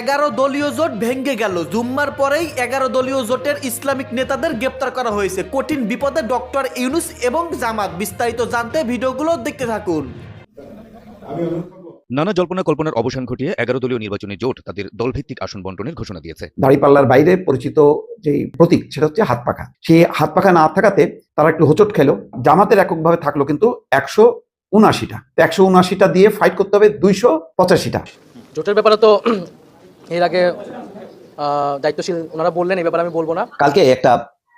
এগারো দলীয় জোট ভেঙ্গে গেল। জুম্মার পরেই এগারো দলীয় জোটের ইসলামিক নেতাদের গ্রেপ্তার করা হয়েছে। কঠিন বিপদে ডক্টর ইউনুস এবং জামাত। বিস্তারিত জানতে ভিডিওগুলো দেখতে থাকুন। নানা জল্পনা কল্পনার অবসান ঘটিয়ে এগারো দলীয় নির্বাচনী জোট তাদের দলভিত্তিক আসন বন্টনের ঘোষণা দিয়েছে। দাড়িপাল্লার বাইরে পরিচিত যে প্রতীক সেটা হচ্ছে হাত পাখা সেই হাত পাখা না থাকাতে তারা একটু হোচট খেলো। জামাতের এককভাবে থাকল কিন্তু একশো উনআশিটা। একশো উনআশিটা দিয়ে ফাইট করতে হবে দুইশো পঁচাশিটা। জোটের ব্যাপারে তো এর আগে আহ, দায়িত্বশীল ওনারা বললেন এই ব্যাপারে আমি বলব না। কালকে একটা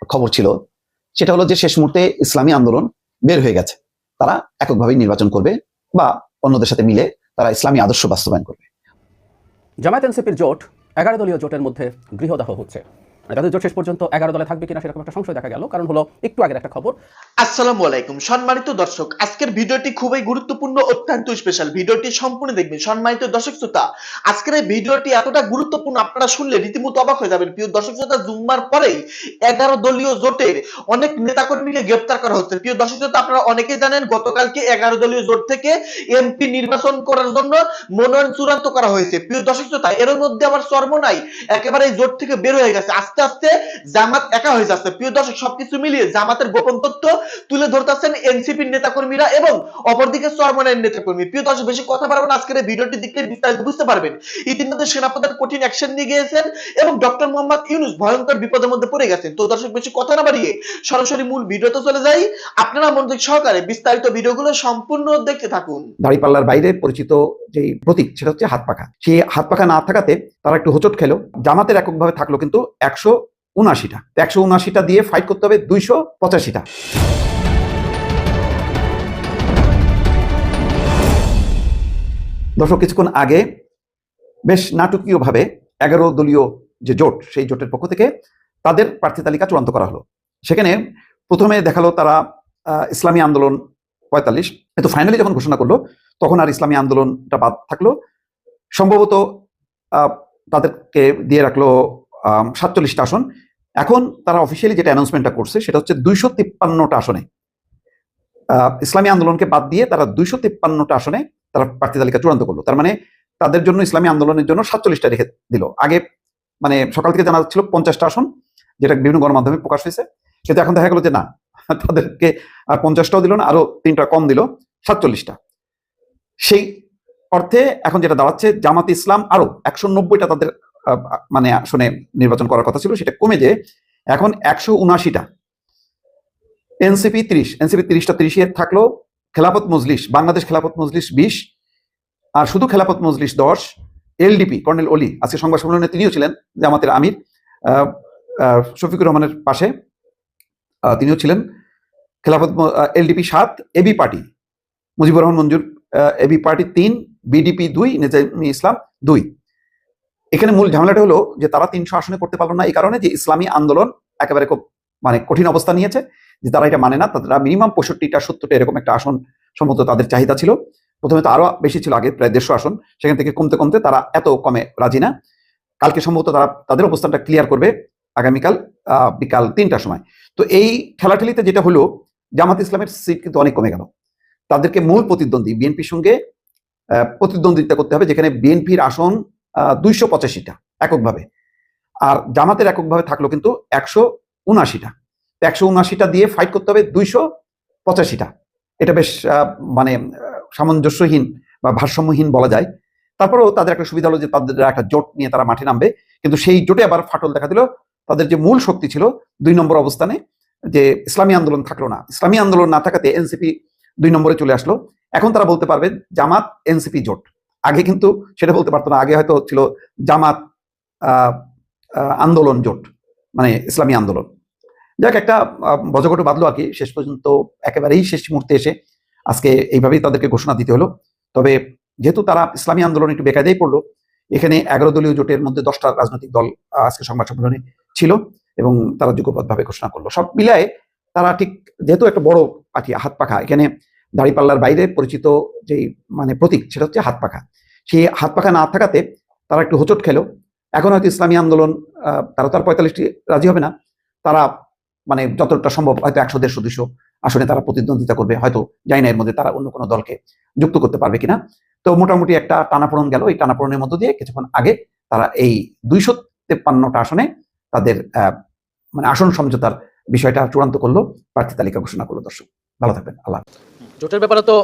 খবর ছিল সেটা হলো যে শেষ মুহূর্তে ইসলামী আন্দোলন বের হয়ে গেছে। তারা এককভাবে নির্বাচন করবে বা অন্যদের সাথে মিলে তারা ইসলামী আদর্শ বাস্তবায়ন করবে। জামায়াত এনসিপির জোট এগারো দলীয় জোটের মধ্যে গৃহদাহ হচ্ছে। তাদের জোট শেষ পর্যন্ত এগারো দলে থাকবে কিনা সেরকম একটা সংশয় দেখা গেল। কারণ হলো একটু আগের একটা খবর। আসসালামু আলাইকুম। সম্মানিত দর্শক, আজকের ভিডিওটি খুবই গুরুত্বপূর্ণ, অত্যন্ত স্পেশাল ভিডিওটি সম্পূর্ণ দেখবেন। সম্মানিত দর্শক শ্রোতা, আজকের এই ভিডিওটি এতটা গুরুত্বপূর্ণ, আপনারা শুনলে রীতিমতো অবাক হয়ে যাবেন। প্রিয় দর্শক শ্রোতা, জুম্মার পরেই এগারো দলীয় জোটের অনেক নেতাকর্মীকে গ্রেপ্তার করা হচ্ছে। প্রিয় দর্শক শ্রোতা, আপনারা জানেন, গতকালকে এগারো দলীয় জোট থেকে এমপি নির্বাচন করার জন্য মনোনয়ন চূড়ান্ত করা হয়েছে। প্রিয় দর্শক শ্রোতা এর মধ্যে আবার চর্ম নাই একেবারে জোট থেকে বের হয়ে গেছে। আস্তে আস্তে জামাত একা হয়ে যাচ্ছে। প্রিয় দর্শক, সবকিছু মিলিয়ে জামাতের গোপন তথ্য তুলে ধরতেছেন এনসিপির নেতাকর্মীরা এবং অপরদিকে চরমনের নেতাকর্মী। প্রিয় দর্শক, বেশি কথা পারবেন আজকের ভিডিওটি দেখলে বিস্তারিত বুঝতে পারবেন। ইতিমধ্যে সেনাপ্রধান কঠিন অ্যাকশন নিয়ে গিয়েছেন এবং ডক্টর মোহাম্মদ ইউনুস ভয়ঙ্কর বিপদের মধ্যে পড়ে গেছেন। তো দর্শক, বেশি কথা না বাড়িয়ে সরাসরি মূল ভিডিওতে চলে যাই। আপনারা মনোযোগ সহকারে বিস্তারিত ভিডিওগুলো সম্পূর্ণ দেখতে থাকুন। দাড়িপাল্লার বাইরে পরিচিত যে প্রতীক, সেটা হচ্ছে হাত পাখা। সেই হাত পাখা না থাকাতে তারা একটু হোচট খেলো। জামাতের এককভাবে থাকল কিন্তু একশো উনআশিটা। একশো উনআশিটা দিয়ে ফাইট করতে হবে দুইশো পঁচাশিটা। দর্শক, কিছুক্ষণ আগে বেশ নাটকীয়ভাবে এগারো দলীয় যে জোট, সেই জোটের পক্ষ থেকে তাদের প্রার্থী তালিকা চূড়ান্ত করা হলো। সেখানে প্রথমে দেখাল তারা ইসলামী আন্দোলন পঁয়তাল্লিশ। কিন্তু ফাইনালি যখন ঘোষণা করল, তখন আর ইসলামী আন্দোলনটা বাদ থাকল। সম্ভবত তাদেরকে দিয়ে রাখল সাতচল্লিশটা আসন। এখন তারা অফিসিয়ালি যেটা অ্যানাউন্সমেন্টটা করছে, সেটা হচ্ছে দুইশো তিপ্পান্নটা আসনে। ইসলামী আন্দোলনকে বাদ দিয়ে তারা দুইশো তিপ্পান্নটা আসনে তারা প্রার্থী তালিকা চূড়ান্ত করল। তার মানে তাদের জন্য ইসলামী আন্দোলনের জন্য সাতচল্লিশটা রেখে দিল। আগে মানে সকাল থেকে জানা ছিল পঞ্চাশটা আসন, যেটা বিভিন্ন গণমাধ্যমে প্রকাশ হয়েছে। কিন্তু এখন দেখা গেল যে না, তাদেরকে আর পঞ্চাশটাও দিল না, আরও তিনটা কম দিল, সাতচল্লিশটা। সেই অর্থে এখন যেটা দাঁড়াচ্ছে, জামাত ইসলাম আরও একশো নব্বইটা তাদের মানে আসনে নির্বাচন করার কথা ছিল, সেটা কমে যে এখন একশো উনআশিটা। এনসিপি তিরিশ, এনসিপি তিরিশটা তিরিশে থাকল খেলাফত মজলিস, বাংলাদেশ খেলাফত মজলিস বিশ, আর শুধু খেলাফত মজলিস দশ, এলডিপি, কর্নেল অলি, আজকে সংবাদ সম্মেলনে তিনিও ছিলেন, জামাতের আমির শফিকুর রহমানের পাশে তিনিও ছিলেন। খেলাফত এলডিপি সাত, AB party, Mujibur Rahman Manjur AB party তিন, বিডিপি দুই, নিজামী ইসলাম দুই। এখানে মূল ঝামেলাটা হলো যে তারা তিনশো আসনে করতে পারল না এই কারণে যে ইসলামী আন্দোলন একেবারে খুব মানে কঠিন অবস্থা নিয়েছে, যে তারা এটা মানে না, তারা মিনিমাম পঁয়ষট্টিটা, সত্তরটা এরকম একটা আসন সম্ভবত তাদের চাহিদা ছিল। প্রথমে তো আরও বেশি ছিল, আগে প্রায় দেড়শো আসন। সেখান থেকে কমতে কমতে তারা এত কমে রাজি না। কালকে সম্ভবত তারা তাদের অবস্থানটা ক্লিয়ার করবে আগামীকাল বিকাল তিনটার সময়। তো এই ঠেলাঠেলিতে যেটা হলো, জামাত ইসলামের সিট কিন্তু অনেক কমে গেল। তাদেরকে মূল প্রতিদ্বন্দ্বী, বিএনপির সঙ্গে প্রতিদ্বন্দ্বিতা করতে হবে, যেখানে বিএনপির আসন দুইশো পঁচাশিটা এককভাবে। আর জামাতের এককভাবে থাকল কিন্তু একশো উনআশিটা। একশো উনআশিটা দিয়ে ফাইট করতে হবে দুইশো পঁচাশিটা। এটা বেশ মানে সামঞ্জস্যহীন বা ভারসাম্যহীন বলা যায়। তারপরেও তাদের একটা সুবিধা হলো যে তাদের একটা জোট নিয়ে তারা মাঠে নামবে। কিন্তু সেই জোটে আবার ফাটল দেখা দিল। তাদের যে মূল শক্তি ছিল দুই নম্বর অবস্থানে যে ইসলামী আন্দোলন থাকল না। ইসলামী আন্দোলন না থাকাতে এনসিপি দুই নম্বরে চলে আসলো। এখন তারা বলতে পারবে জামাত, এনসিপি, জোট। আগে কিন্তু সেটা বলতে পারতো না, আগে হয়তো ছিল জামাত আন্দোলন জোট মানে ইসলামী আন্দোলন। যাক, একটা বজঘট বাঁধলো আর কি, শেষ পর্যন্ত একেবারেই শেষ মুহূর্তে এসে আজকে এইভাবেই তাদেরকে ঘোষণা দিতে হলো। তবে যেহেতু তারা ইসলামী আন্দোলন একটু বেকায়দাই পড়ল, এখানে এগারো দলীয় জোটের মধ্যে দশটা রাজনৈতিক দল আজকে সংবাদ সম্মেলনে ছিল এবং তারা যুগপথভাবে ঘোষণা করল। সব মিলায় তারা ঠিক যেহেতু একটা বড় পাখি হাত পাখা, এখানে দাড়িপাল্লার বাইরে পরিচিত যেই মানে প্রতীক, সেটা হচ্ছে হাত পাখা। সেই হাত পাখা না থাকাতে তারা একটু হোচট খেলো। এখন হয়তো ইসলামী আন্দোলন তারা তো আর পঁয়তাল্লিশটি রাজি হবে না। তারা মানে যতটা সম্ভব হয়তো একশো, দেড়শো দুশো আসনে তারা প্রতিদ্বন্দ্বিতা করবে। হয়তো জানি না এর মধ্যে তারা অন্য কোনো দলকে যুক্ত করতে পারবে কিনা। তো মোটামুটি একটা টানাপোড়ন গেল। এই টানাপোড়নের মধ্য দিয়ে কিছুক্ষণ আগে তারা এই দুইশো তেপ্পান্নটা আসনে তাদের মানে আসন সমঝোতার বিষয়টা চূড়ান্ত করল। প্রার্থী তালিকা ঘোষণা করল দর্শক। ভালো থাকবেন। আল্লাহ জোটের ব্যাপারে তো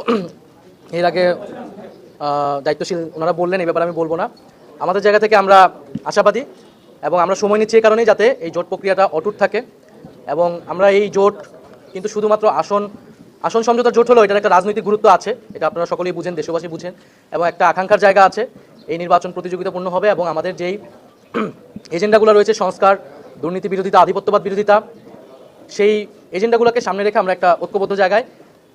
এর আগে দায়িত্বশীল ওনারা বললেন, এই ব্যাপারে আমি বলব না। আমাদের জায়গা থেকে আমরা আশাবাদী এবং আমরা সময় নিচ্ছি এই কারণেই যাতে এই জোট প্রক্রিয়াটা অটুট থাকে। এবং আমরা এই জোট কিন্তু শুধুমাত্র আসন আসন সমঝোতার জোট হলো এটার একটা রাজনৈতিক গুরুত্ব আছে, এটা আপনারা সকলেই বুঝেন, দেশবাসী বুঝেন। এবং একটা আকাঙ্ক্ষার জায়গা আছে, এই নির্বাচন প্রতিযোগিতাপূর্ণ হবে এবং আমাদের যেই এজেন্ডাগুলো রয়েছে, সংস্কার, দুর্নীতি বিরোধিতা, আধিপত্যবাদ বিরোধিতা, সেই এজেন্ডাগুলোকে সামনে রেখে আমরা একটা ঐক্যবদ্ধ জায়গায়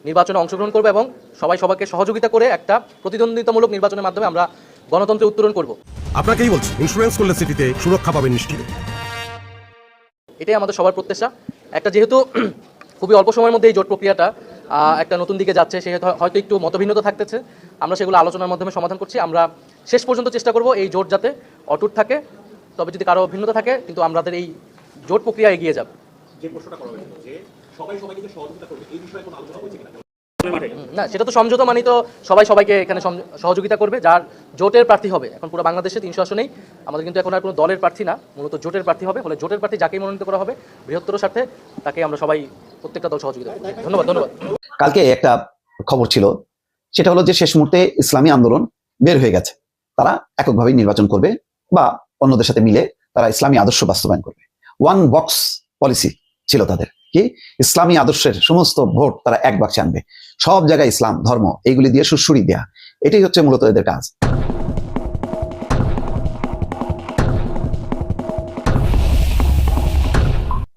নির্বাচনে অংশগ্রহণ করব এবং সবাই সবাইকে সহযোগিতা করে একটা প্রতিদ্বন্দ্বিতামূলক নির্বাচনের মাধ্যমে আমরা গণতন্ত্রে উত্তরণ করব। আপনাকেই বলছি ইন্স্যুরেন্স করলে সিটিতে সুরক্ষা পাবেন নিশ্চিত। এটাই আমাদের সবার প্রত্যাশা। একটা যেহেতু খুবই অল্প সময়ের মধ্যে এই জোট প্রক্রিয়াটা একটা নতুন দিকে যাচ্ছে সেহেতু হয়তো একটু মতভিন্নতা থাকতেছে। আমরা সেগুলো আলোচনার মাধ্যমে সমাধান করছি। আমরা শেষ পর্যন্ত চেষ্টা করব এই জোট যাতে অটুট থাকে তবে যদি কারও ভিন্নতা থাকে কিন্তু আমাদের এই জোট প্রক্রিয়া এগিয়ে যাবে। না সেটা তো সমঝোতা মানে তো সবাই সবাইকে এখানে সহযোগিতা করবে যার জোটের প্রার্থী হবে। এখন পুরো বাংলাদেশে তিনশো আসনেই আমাদের কিন্তু এখন আর কোনো দলের প্রার্থী না মূলত জোটের প্রার্থী হবে ফলে জোটের প্রার্থী যাকেই মনোনীত করা হবে বৃহত্তর স্বার্থে তাকে আমরা সবাই প্রত্যেকটা দল সহযোগিতা করব। ধন্যবাদ ধন্যবাদ। কালকে একটা খবর ছিল সেটা হলো যে শেষ মুহূর্তে ইসলামী আন্দোলন বের হয়ে গেছে। তারা এককভাবেই নির্বাচন করবে বা অন্যদের সাথে মিলে তারা ইসলামী আদর্শ বাস্তবায়ন করবে। ওয়ান বক্স পলিসি ছিল তাদের। কি? ইসলামী আদর্শের সমস্ত ভোট তারা এক বাক্সে আনবে। সব জায়গায় ইসলাম, ধর্ম, এইগুলি দিয়ে সুরসুরি দেয়া। এটাই হচ্ছে মূলত এদের কাজ।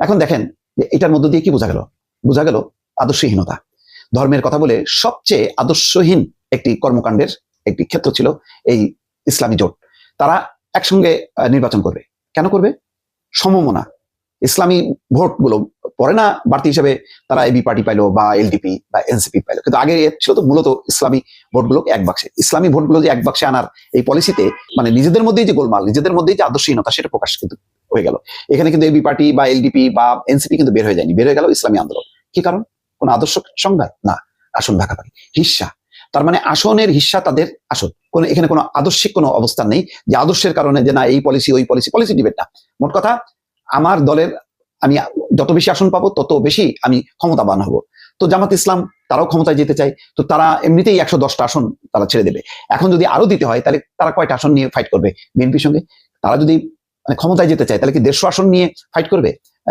এখন দেখেন এটার মধ্য দিয়ে কি বোঝা গেল? বোঝা গেল আদর্শহীনতা। ধর্মের কথা বলে সবচেয়ে আদর্শহীন একটি কর্মকাণ্ডের একটি ক্ষেত্র ছিল এই ইসলামী জোট। তারা একসঙ্গে নির্বাচন করবে। কেন করবে? সমমনা। ইসলামী ভোটগুলো পরে না, বাড়তি হিসেবে তারা এবি পার্টি পাইলো বা এলডিপি বা এনসিপি পাইলো। কিন্তু আগে ছিল তো মূলত ইসলামী ভোটগুলো এক বাক্সে। ইসলামী ভোটগুলো যে এক বাক্সে আনার এই পলিসিতে মানে নিজেদের মধ্যেই যে গোলমাল, নিজেদের মধ্যেই যে আদর্শহীনতা, সেটা প্রকাশ কিন্তু হয়ে গেল। এখানে কিন্তু এবি পার্টি বা এলডিপি বা এনসিপি কিন্তু বের হয়ে যায়নি, বের হয়ে গেল ইসলামী আন্দোলন। কি কারণ? কোন আদর্শ সংঘাত? না, আসন ভাগাভাগি হিস্সা তার মানে আসনের হিস্সা তাদের আসন। কোন, এখানে কোনো আদর্শিক কোনো অবস্থান নেই। যে আদর্শের কারণে যে না, এই পলিসি, ওই পলিসি পলিসি ডিবেট না মোট কথা আমার দলের আমি যত বেশি আসন পাবো, তত বেশি আমি ক্ষমতাবান হব। তো জামাত ইসলাম, তারাও ক্ষমতায় যেতে চায়। তো তারা এমনিতেই একশো দশটা আসন তারা ছেড়ে দেবে। এখন যদি আরও দিতে হয়, তাহলে তারা কয়টা আসন নিয়ে ফাইট করবে? বিএনপির সঙ্গে? তারা যদি মানে ক্ষমতায় যেতে চায়, তাহলে কি দেড়শো আসন নিয়ে ফাইট করবে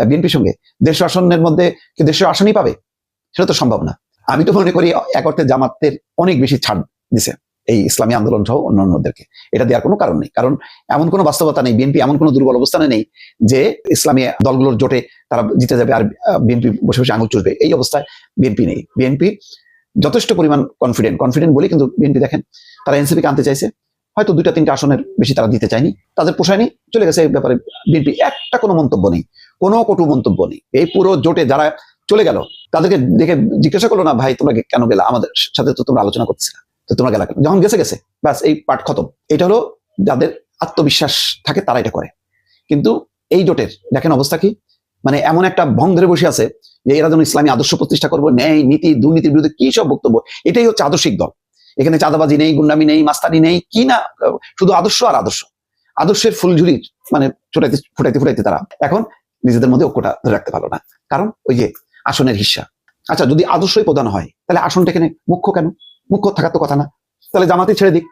বিএনপির সঙ্গে? দেড়শো আসনের মধ্যে কি দেড়শো আসনই পাবে? সেটা তো সম্ভব না। আমি তো মনে করি এক অর্থে জামাতের অনেক বেশি ছাড় দিছে। এই ইসলামী আন্দোলন সহ অন্যান্যদেরকে। এটা দেওয়ার কোনো কারণ নেই। কারণ এমন কোনো বাস্তবতা নেই, বিএনপি এমন কোনো দুর্বল অবস্থানে নেই যে ইসলামী দলগুলোর জোটে তারা জিতে যাবে আর বিএনপি বসে বসে আঙুল চুষবে এই অবস্থায় বিএনপি নেই। বিএনপি যথেষ্ট পরিমাণ কনফিডেন্ট কনফিডেন্ট বলি কিন্তু বিএনপি দেখেন, তারা এনসিপিকে আনতে চাইছে। হয়তো দুইটা, তিনটা আসনের বেশি তারা দিতে চায়নি, তাদের পোষায়নি, চলে গেছে এই ব্যাপারে বিএনপি। একটা কোনো মন্তব্য নেই, কোনো কটু মন্তব্য নেই। এই পুরো জোটে যারা চলে গেল, তাদেরকে দেখে জিজ্ঞাসা করল না, ভাই, তোমরা কেন গেলা? আমাদের সাথে তো তোমরা আলোচনা করতেছিলা তো তোমরা গেলা যখন গেছে গেছে, ব্যাস, এই পাঠ খতম। এটা হলো যাদের আত্মবিশ্বাস থাকে, তারা এটা করে। কিন্তু এই জোটের, দেখেন অবস্থা কি? মানে এমন একটা ভং ধরে বসে আছে যে এরা যেন ইসলামী আদর্শ প্রতিষ্ঠা করব, ন্যায়, নীতি, দুর্নীতির বিরুদ্ধে কি সব বক্তব্য? এটাই হচ্ছে আদর্শিক দল। এখানে চাঁদাবাজি নেই, গুন্ডামি নেই, মাস্তানি নেই, কি না? শুধু আদর্শ আর আদর্শ। আদর্শের ফুলঝুরির মানে ছোটাইতে, ফুটাইতে ফুটাইতে তারা এখন নিজেদের মধ্যে ঐক্যটা ধরে রাখতে পারল না। কারণ ওই যে আসনের হিস্সা। আচ্ছা যদি আদর্শই প্রধান হয়, তাহলে আসনটা এখানে মুখ্য কেন? মুখ্য থাকার তো কথা না। তাহলে জামাতে ছেড়ে দিক।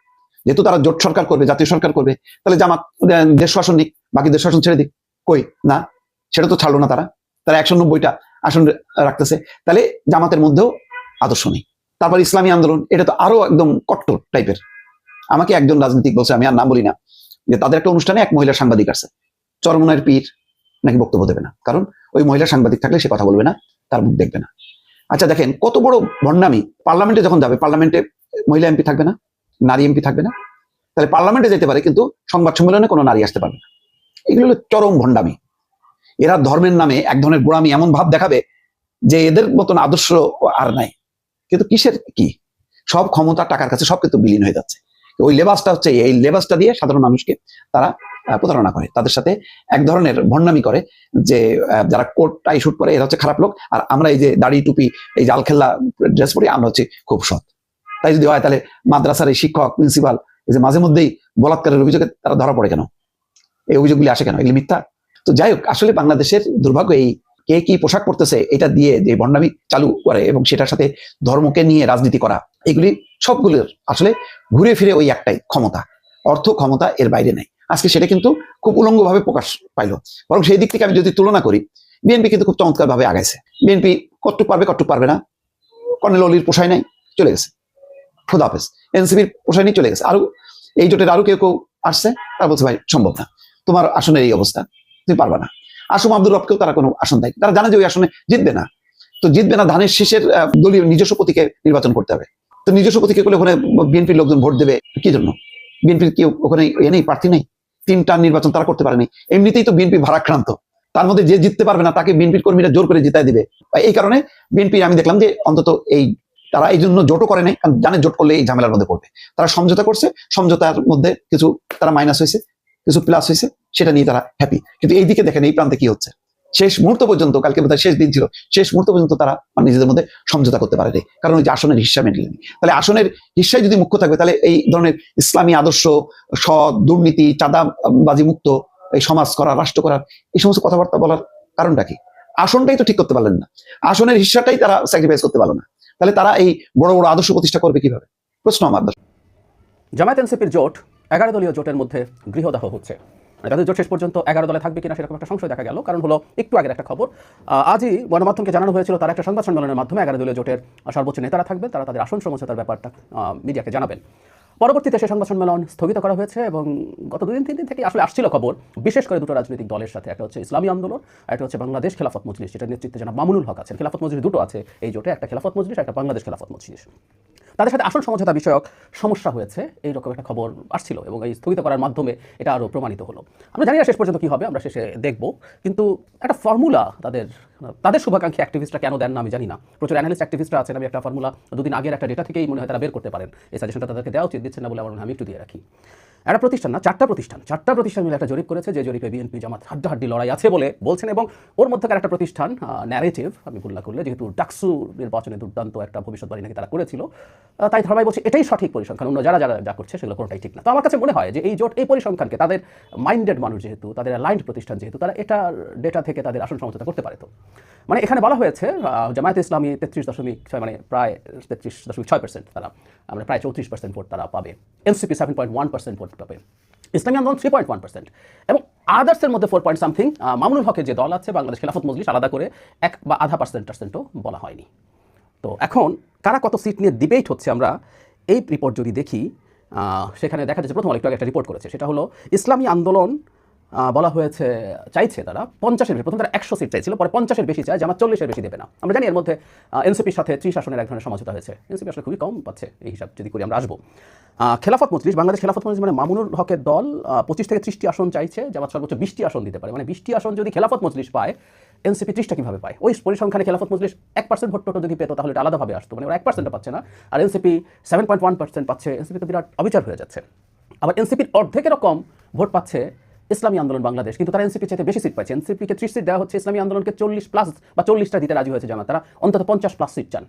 যেহেতু তারা জোট সরকার করবে জাতীয় সরকার করবে তাহলে জামাত আহ, দেড়শো আসন নিক বাকি দেড়শো আসন ছেড়ে দিক। কই? না সেটা তো ছাড়লো না তারা। তারা একশো নব্বইটা আসন রাখতেছে। তাহলে জামাতের মধ্যেও আদর্শ নেই। তারপর ইসলামী আন্দোলন এটা তো আরও একদম কট্টর টাইপের। আমাকে একজন রাজনীতিক বলছে আমি আর নাম বলি না যে তাদের একটা অনুষ্ঠানে এক মহিলা সাংবাদিক আছে চরমনায়ের পীর নাকি বক্তব্য দেবে না। কারণ ওই মহিলা সাংবাদিক থাকলে সে কথা বলবে না তার মুখ দেখবে না। আচ্ছা দেখেন, কত বড় ভণ্ডামি। পার্লামেন্টে যখন যাবে, পার্লামেন্টে মহিলা এমপি থাকবে না, নারী এমপি থাকবে না। তাহলে পার্লামেন্টে যেতে পারে, কিন্তু সংবাদ সম্মেলনে কোনো নারী আসতে পারবে না। এগুলো হলো চরম ভণ্ডামি। এরা ধর্মের নামে এক ধরনের গোড়ামি এমন ভাব দেখাবে যে এদের মতন আদর্শ আর নাই। কিন্তু কিসের কি? সব ক্ষমতা টাকার কাছে সব কিন্তু বিলীন হয়ে যাচ্ছে। ওই লেবাসটা হচ্ছে এই লেবাসটা দিয়ে সাধারণ মানুষকে তারা প্রতারণা করে। তাদের সাথে এক ধরনের ভণ্ডামি করে যে যারা কোট টাই শুট পরে এরা হচ্ছে খারাপ লোক। আর আমরা এই যে দাড়ি, টুপি, এই জাল খেলা ড্রেস পরি, আমরা হচ্ছে খুব সৎ। তাই যদি হয়, তাহলে মাদ্রাসার এই শিক্ষক প্রিন্সিপাল এই যে মাঝে মধ্যেই বলাৎকারের অভিযোগে তারা ধরা পড়ে কেন? এই অভিযোগগুলি আসে কেন? এগুলি মিথ্যা? তো যাই হোক, আসলে বাংলাদেশের দুর্ভাগ্য এই, কে কি পোশাক পরতেছে, এটা দিয়ে যে বন্ডামি চালু করে এবং সেটার সাথে ধর্মকে নিয়ে রাজনীতি করা, এগুলি সবগুলোর আসলে ঘুরে ফিরে ওই একটাই ক্ষমতা। অর্থ ক্ষমতা এর বাইরে নেই। আজকে সেটা কিন্তু খুব উলঙ্গভাবে প্রকাশ পাইলো। বরং সেই দিক থেকে আমি যদি তুলনা করি, বিএনপি কিন্তু খুব চমৎকার ভাবে আগাইছে। বিএনপি কটুক পারবে কটুক পারবে না। কর্নেল অলির পোষায় নাই, চলে গেছে। খুদা হাফেজ। এনসিপির পোষায় নিয়ে চলে গেছে। আরও এই জোটের আরও কেউ কেউ আসছে, তারা বলছে, ভাই, সম্ভব না। তোমার আসনের এই অবস্থা, তুমি পারবা না। আসম আব্দুর রবকেও তারা কোনো আসন দেয় তারা জানে যে ওই আসনে জিতবে না। তো জিতবে না, ধানের শীষের দলীয় নিজস্ব প্রতীকে নির্বাচন করতে হবে। তো নিজস্ব প্রতীকে করলে ওখানে বিএনপির লোকজন ভোট দেবে কি জন্য? বিএনপির কেউ ওখানে এ নেই, প্রার্থী নেই? তিনটা নির্বাচন তারা করতে পারেনি। এমনিতেই তো বিএনপি ভারাক্রান্ত। তার মধ্যে যে জিততে পারবে না, তাকে বিএনপির কর্মীরা জোর করে জিতাই দিবে। এই কারণে বিএনপি, আমি দেখলাম যে অন্তত এই তারা এই জন্য জোটও করে নাই, কারণ জানে জোট করলে এই ঝামেলার মধ্যে পড়বে। তারা সমঝোতা করছে, সমঝোতার মধ্যে কিছু তারা মাইনাস হয়েছে, কিছু প্লাস হয়েছে, সেটা নিয়ে তারা হ্যাপি কিন্তু এইদিকে দেখেন এই প্রান্তে কি হচ্ছে। শেষ মুহূর্ত পর্যন্ত, কালকে বোধহয় শেষ দিন ছিল, শেষ মুহূর্ত পর্যন্ত তারা মানে নিজেদের মধ্যে সমঝোতা করতে পারেনি। কারণ ওই যে আসনের হিসাব মেটেনি তাহলে আসনের হিসায় যদি মুখ্য থাকবে, তাহলে এই ধরনের ইসলামী আদর্শ, সৎ, দুর্নীতি, চাঁদাবাজি মুক্ত, এই সমাজ করা, রাষ্ট্র করার এই সমস্ত কথাবার্তা বলার কারণটা কি? আসনটাই তো ঠিক করতে পারলেন না। আসনের হিসাটাই তারা স্যাক্রিফাইস করতে পারল না। তাহলে তারা এই বড় বড় আদর্শ প্রতিষ্ঠা করবে কীভাবে? প্রশ্ন আমার। জামায়াত এনসিপির জোট, এগারো দলীয় জোটের মধ্যে গৃহদাহ হচ্ছে। তাদের জোট শেষ পর্যন্ত এগারো দলে থাকবে কিনা সেরকম একটা সংশয় দেখা গেল। কারণ হলো, একটু আগের একটা খবর। আজই গণমাধ্যমকে জানানো হয়েছিল, তারা একটা সংবাদ সম্মেলনের মাধ্যমে এগারো দলীয় জোটের সর্বোচ্চ নেতারা থাকবেন, তারা তাদের আসন সমঝোতার ব্যাপারটা মিডিয়াকে জানাবেন। পরবর্তীতে সে সংবাদ সম্মেলন স্থগিত করা হয়েছে এবং গত দুদিন তিন দিন থেকে আসলে আসছিল খবর, বিশেষ করে দুটো রাজনৈতিক দলের সাথে। একটা হচ্ছে ইসলামী আন্দোলন একটা হচ্ছে বাংলাদেশ খেলাফত মজলিস যেটা নেতৃত্বে জানা মামুনুল হক আছেন। খেলাফত মজলিস দুটো আছে এই জোটে, একটা খেলাফত মজলিস, একটা বাংলাদেশ খেলাফত মজলিস। তাদের সাথে আসল সমঝোতা বিষয়ক সমস্যা হয়েছে, এইরকম একটা খবর আসছিল এবং এই স্থগিত করার মাধ্যমে এটা আরও প্রমাণিত হলো। আমরা জানি না শেষ পর্যন্ত কী হবে, আমরা শেষে দেখব, কিন্তু একটা ফর্মুলা তাদের তাদের শুভাকাঙ্ক্ষী অ্যাক্টিভিস্টরা কেন দেন না আমি জানি না। প্রচুর অ্যানালিস্ট অ্যাক্টিভিস্টরা আছেন, আমি একটা ফর্মুলা দুদিন আগের একটা ডেটা থেকেই মনে হয় তারা বের করতে পারেন। এই সাজেশনটা তাদেরকে দেওয়া উচিত, দিচ্ছেন না বলে আমার আমি একটু দিয়ে রাখি। একটা প্রতিষ্ঠান না, চারটা প্রতিষ্ঠান চারটা প্রতিষ্ঠান মিলে একটা জরিপ করেছে যে জরিপে বিএনপি জামাত হাড্ডাহাড্ডি লড়াই আছে বলে বলছেন এবং ওর মধ্যেকার একটা প্রতিষ্ঠান ন্যারেটিভ আমি ভুল না করলে, যেহেতু ডাকসু নির্বাচনে দুর্দান্ত একটা ভবিষ্যৎবাণী নাকি তারা করেছিল তাই ধারাবাহিক বলছে এটাই সঠিক পরিসংখ্যান। অন্য যারা যারা যা করছে সেগুলো কোনোটাই ঠিক না। তো আমার কাছে মনে হয় যে এই জোট, এই পরিসংখ্যানকে তাদের মাইন্ডেড মানুষ যেহেতু, তাদের লাইন্ড প্রতিষ্ঠান যেহেতু, তারা এটার ডেটা থেকে তাদের আসন সমঝোতা করতে পারে তো। মানে এখানে বলা হয়েছে জামায়াতে ইসলামী তেত্রিশ দশমিক ছয় মানে প্রায় তেত্রিশ দশমিক ছয় পার্সেন্ট তারা মানে প্রায় চৌত্রিশ পার্সেন্ট ভোট তারা পাবে। NCP seven point one percent vote পাবে। ইসলামী আন্দোলন থ্রি পয়েন্ট ওয়ান পার্সেন্ট এবং আদার্সের মধ্যে ফোর পয়েন্ট সামথিং মামুনুল হকের যে দল আছে, বাংলাদেশ খেলাফত মজলিস, আলাদা করে এক বা আধা পার্সেন্ট পার্সেন্টও বলা হয়নি। তো এখন কারা কত সিট নিয়ে ডিবেট হচ্ছে আমরা, এই রিপোর্ট যদি দেখি সেখানে দেখা যাচ্ছে প্রথম একটু একটা রিপোর্ট করেছে, সেটা হলো ইসলামী আন্দোলন বলা হয়েছে, চাইছে তারা পঞ্চাশের বেশি, প্রথম তারা একশো সিট চাইছিল, পরে পঞ্চাশের বেশি চায় জামাত চল্লিশের বেশি দেবে না। আমরা জানি এর মধ্যে এনসিপির সাথে ত্রিশ আসনের এক ধরনের সমঝোতা হয়েছে। এনসিপি আসলে খুবই কম পাচ্ছে এই হিসাব যদি করি আমরা আসব। খেলাফত মজলিস, বাংলাদেশ খেলাফত মজলিস মানে মামুনুল হকের দল পঁচিশ থেকে ত্রিশটি আসন চাইছে জামাত সর্বোচ্চ বিশটি আসন দিতে পারে। মানে বিশটি আসন যদি খেলাফত মজলিস পায় এনসিপি ত্রিশটা কীভাবে পায়? ওই পরিসংখ্যানে খেলাফত মজলিস এক পার্সেন্ট ভোট টোটো যদি পেতো তাহলে এটা আলাদাভাবে আসতো। মানে ওরা এক পার্সেন্টও পাচ্ছে না, আর NCP seven point one percent পাচ্ছে। এনসিপি তো বিরাট অবিচার হয়ে যাচ্ছে। আবার এনসিপির অর্ধেকেরও কম ভোট পাচ্ছে ইসলামী আন্দোলন বাংলাদেশ। কিন্তু তারা এনসিপি চাইতে বেশি সিট পাচ্ছে এনসিপিকে ত্রিশ সিট দেওয়া হচ্ছে, ইসলামী আন্দোলনকে চল্লিশ প্লাস বা চল্লিশটা দিতে রাজি হয়েছে জামাত তারা। অন্তত পঞ্চাশ প্লাস সিট চান।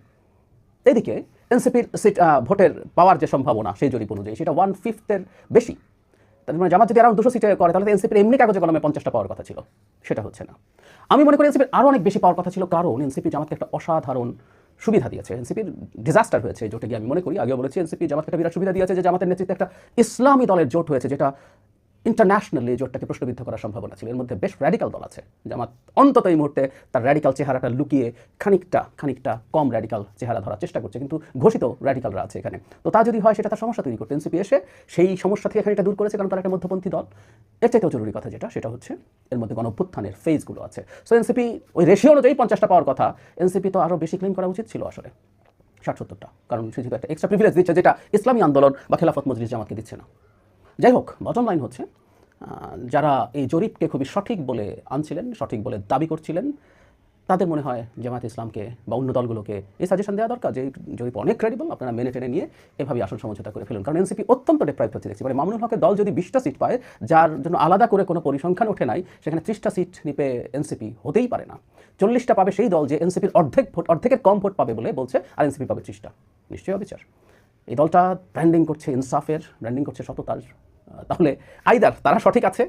এদিকে এনসিপির সিট ভোটের পাওয়ার যে সম্ভাবনা সেই জরিপ অনুযায়ী সেটা ওয়ান ফিফথের বেশি। তার মানে জামাত যদি আরও দুশো সিটে করে, তাহলে এনসিপির এমনি কাগজে কলমে পঞ্চাশটা পাওয়ার কথা ছিল। সেটা হচ্ছে না। আমি মনে করি এনসিপির আরও অনেক বেশি পাওয়ার কথা ছিল কারণ এনসিপি জামাতকে একটা অসাধারণ সুবিধা দিয়েছে। এনসিপির ডিজাস্টার হয়েছে জোটে গিয়ে আমি মনে করি। আগেও বলেছি, এনসিপি জামাতকে একটা বিরাট সুবিধা দিয়েছে যে জামাতের নেতৃত্বে একটা ইসলামী দলের জোট হয়েছে যেটা ইন্টারন্যাশনালি জোটটাকে প্রশ্নবিদ্ধ করার সম্ভাবনা ছিল। এর মধ্যে বেশ র্যাডিক্যাল দল আছে, জামাত অন্তত এই মুহূর্তে তার র্যাডিক্যাল চেহারাটা লুকিয়ে খানিকটা খানিকটা কম র্যাডিক্যাল চেহারা ধরার চেষ্টা করছে, কিন্তু ঘোষিত র্যাডিক্যালরা আছে এখানে। তো তা যদি হয়, সেটা তার সমস্যা তৈরি করতে। এনসিপি এসে সেই সমস্যা থেকে খানিকটা দূর করেছে, কারণ তারা একটা মধ্যপন্থী দল। এর চাইতেও জরুরি কথা যেটা, সেটা হচ্ছে এর মধ্যে গণঅভ্যুত্থানের ফেজগুলো আছে। সো এনসিপি ওই রেশিও অনুযায়ী পঞ্চাশটা পাওয়ার কথা এনসিপি তো আরও বেশি ক্লেম করা উচিত ছিল আসলে, ষাট সত্তরটা। কারণ সে যেহেতু একটা এক্সট্রা প্রিভিলেজ দিচ্ছে, যেটা ইসলামী আন্দোলন বা খেলাফত মজলিস জামাতকে দিচ্ছে না। যাই হোক বটম লাইন হচ্ছে যারা এই জরিপকে খুবই সঠিক বলে আনছিলেন, সঠিক বলে দাবি করছিলেন, তাদের মনে হয় জামাত ইসলামকে বা অন্য দলগুলোকে এই সাজেশন দেওয়া দরকার যে জরিপ অনেক ক্রেডিবল আপনারা মেনে টেনে নিয়ে এভাবে আসন সমঝোতা করে ফেলুন। কারণ এনসিপি অত্যন্ত ডেপ্রাইভ হচ্ছে দেখছি। মানে মামুনুল হকের দল যদি বিশটা সিট পায়, যার জন্য আলাদা করে কোনো পরিসংখ্যান ওঠে নাই, সেখানে ত্রিশটা সিট নিপে এনসিপি হতেই পারে না। চল্লিশটা পাবে সেই দল যে এনসিপির অর্ধেক ভোট, অর্ধেকের কম ভোট পাবে বলে বলছে, আর এনসিপি পাবে ত্রিশটা। নিশ্চয়ই অবিচার। এই দলটা ব্র্যান্ডিং করছে ইনসাফের ব্র্যান্ডিং করছে সততার। তাহলে আইদার তারা সঠিক আছে।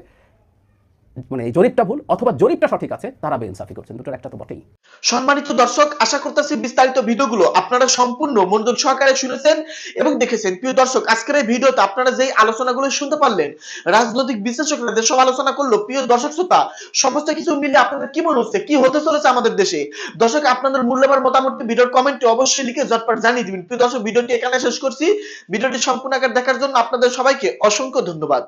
মানে এই জরিপটা ভুল অথবা জরিপটা সঠিক আছে, তারা বেইনসাফি করছেন। দুটোর একটা তো বটেই। সম্মানিত দর্শক, আশা করতেছি বিস্তারিত ভিডিওগুলো আপনারা সম্পূর্ণ মনোযোগ সহকারে শুনেছেন এবং দেখেছেন। প্রিয় দর্শক, আজকের এই ভিডিওতে আপনারা যেই আলোচনাগুলো শুনতে পারলেন, রাজনৈতিক বিশ্লেষকরা যেসব আলোচনা করল, প্রিয় দর্শক শ্রোতা, সমস্ত কিছু মিলে আপনাদের কি মনে হচ্ছে, কি হতে চলেছে আমাদের দেশে? দর্শক, আপনাদের মূল্যবান মতামত ভিডিওর কমেন্টে অবশ্যই লিখে ঝটপট জানিয়ে দিবেন। প্রিয় দর্শক, ভিডিওটি এখানে শেষ করছি। ভিডিওটি সম্পূর্ণ আকার দেখার জন্য আপনাদের সবাইকে অসংখ্য ধন্যবাদ।